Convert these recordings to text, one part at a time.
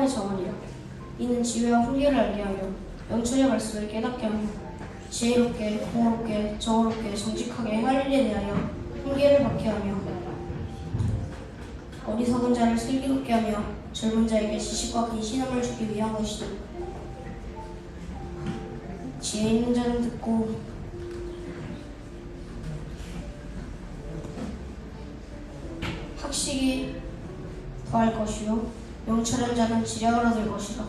사원의 정원이라 이는 지혜와 훈계를 알게 하며 영천의 말씀을 깨닫게 하며 지혜롭게 공의롭게 정의롭게 정직하게 할 일에 대하여 훈계를 받게 하며 어리석은 자를 슬기롭게 하며 젊은 자에게 지식과 근신함을 주기 위한 것이다. 지혜 있는 자는 듣고 학식이 더할 것이요 명철한 자는 지략을 얻을 것이다.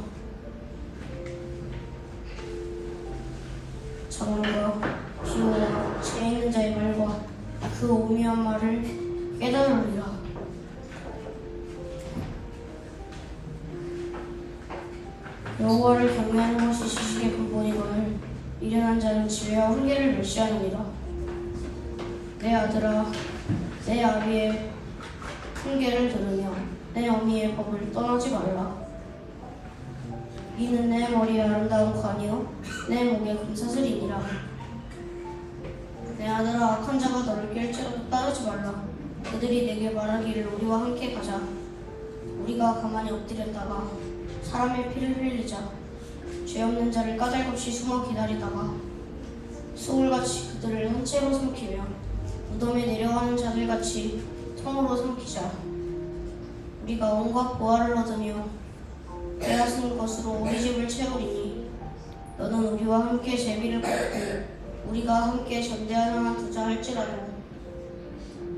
정언과 비호와 지혜 있는 자의 말과 그 오묘한 말을 깨달으리라. 여호와를 경외하는 것이 지식의 근본이거늘 미련한 자는 지혜와 훈계를 멸시하느니라. 내 아들아, 내 아비의 훈계를 들으며 내 어미의 법을 떠나지 말라. 이는 내 머리에 아름다운 관이요 내 목에 금사슬이니라. 내 아들아 악한 자가 너를 깰지라도 따르지 말라. 그들이 내게 말하기를 우리와 함께 가자. 우리가 가만히 엎드렸다가 사람의 피를 흘리자. 죄 없는 자를 까닭없이 숨어 기다리다가 소울같이 그들을 한 채로 삼키며 무덤에 내려가는 자들같이 통으로 삼키자. 우리가 온갖 보화를 얻으며 빼앗은 것으로 우리 집을 채우리니 너는 우리와 함께 제비를 걷고 우리가 함께 전대한 하나 두자 할지라도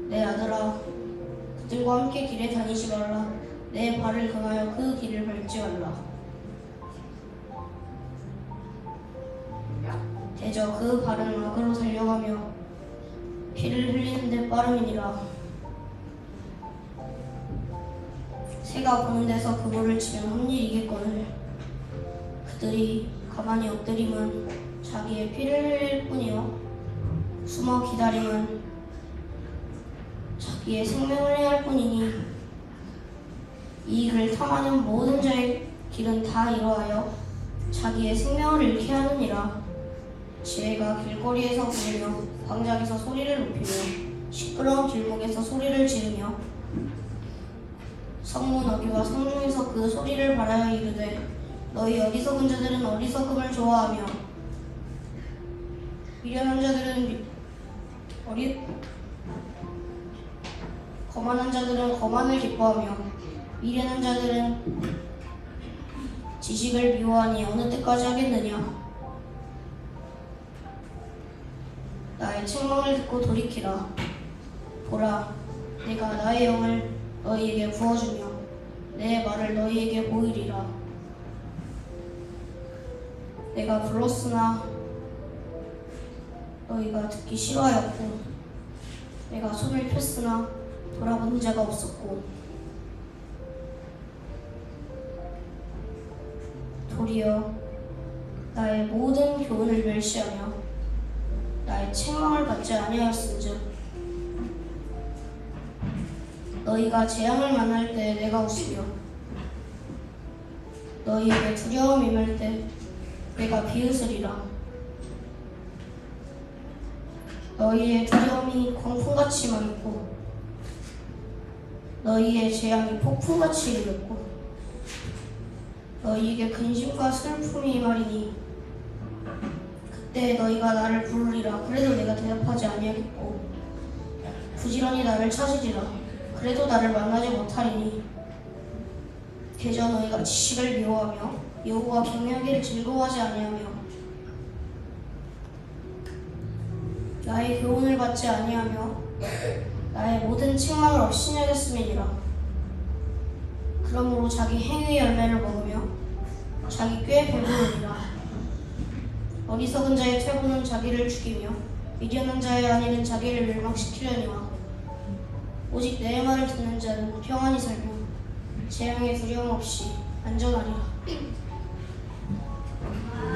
내 아들아 그들과 함께 길에 다니지 말라. 내 발을 금하여 그 길을 밟지 말라. 대저 그 발은 악으로 달려가며 피를 흘리는데 빠름이니라 새가 보는 데서 그물을 치면 헛일이겠거늘 그들이 가만히 엎드림은 자기의 피를 흘릴 뿐이요. 숨어 기다림은 자기의 생명을 해할 뿐이니 이익을 탐하는 모든 자의 길은 다 이러하여 자기의 생명을 잃게 하느니라. 지혜가 길거리에서 부르며 광장에서 소리를 높이며 시끄러운 길목에서 소리를 지르며 성문 어귀와 성중에서 그 소리를 바라여 이르되 너희 어리석은 자들은 어리석음을 좋아하며 미련한 자들은 미- 어리 거만한 자들은 거만을 기뻐하며 미련한 자들은 지식을 미워하니 어느 때까지 하겠느냐? 나의 책망을 듣고 돌이키라. 보라 내가 나의 영을 너희에게 부어주며 내 말을 너희에게 보이리라. 내가 불렀으나 너희가 듣기 싫어하였고 내가 손을 폈으나 돌아보는 자가 없었고 도리어 나의 모든 교훈을 멸시하며 나의 책망을 받지 아니하였은즉 너희가 재앙을 만날 때 내가 웃으며 너희에게 두려움이 임할 때 내가 비웃으리라. 너희의 두려움이 광풍같이 많고 너희의 재앙이 폭풍같이 이르고 너희에게 근심과 슬픔이 임하리니 그때 너희가 나를 부르리라. 그래도 내가 대답하지 아니하겠고 부지런히 나를 찾으리라 그래도 나를 만나지 못하리니 대저 너희가 지식을 미워하며 여호와 경외하기를 즐거워하지 아니하며 나의 교훈을 받지 아니하며 나의 모든 책망을 업신여겼음이니라. 그러므로 자기 행위의 열매를 먹으며 자기 꾀에 배부르니라. 어리석은 자의 퇴보는 자기를 죽이며 미련한 자의 안위는 자기를 멸망시키려니와 오직 내 말을 듣는 자는 평안히 살며 재앙에 두려움 없이 안전하리라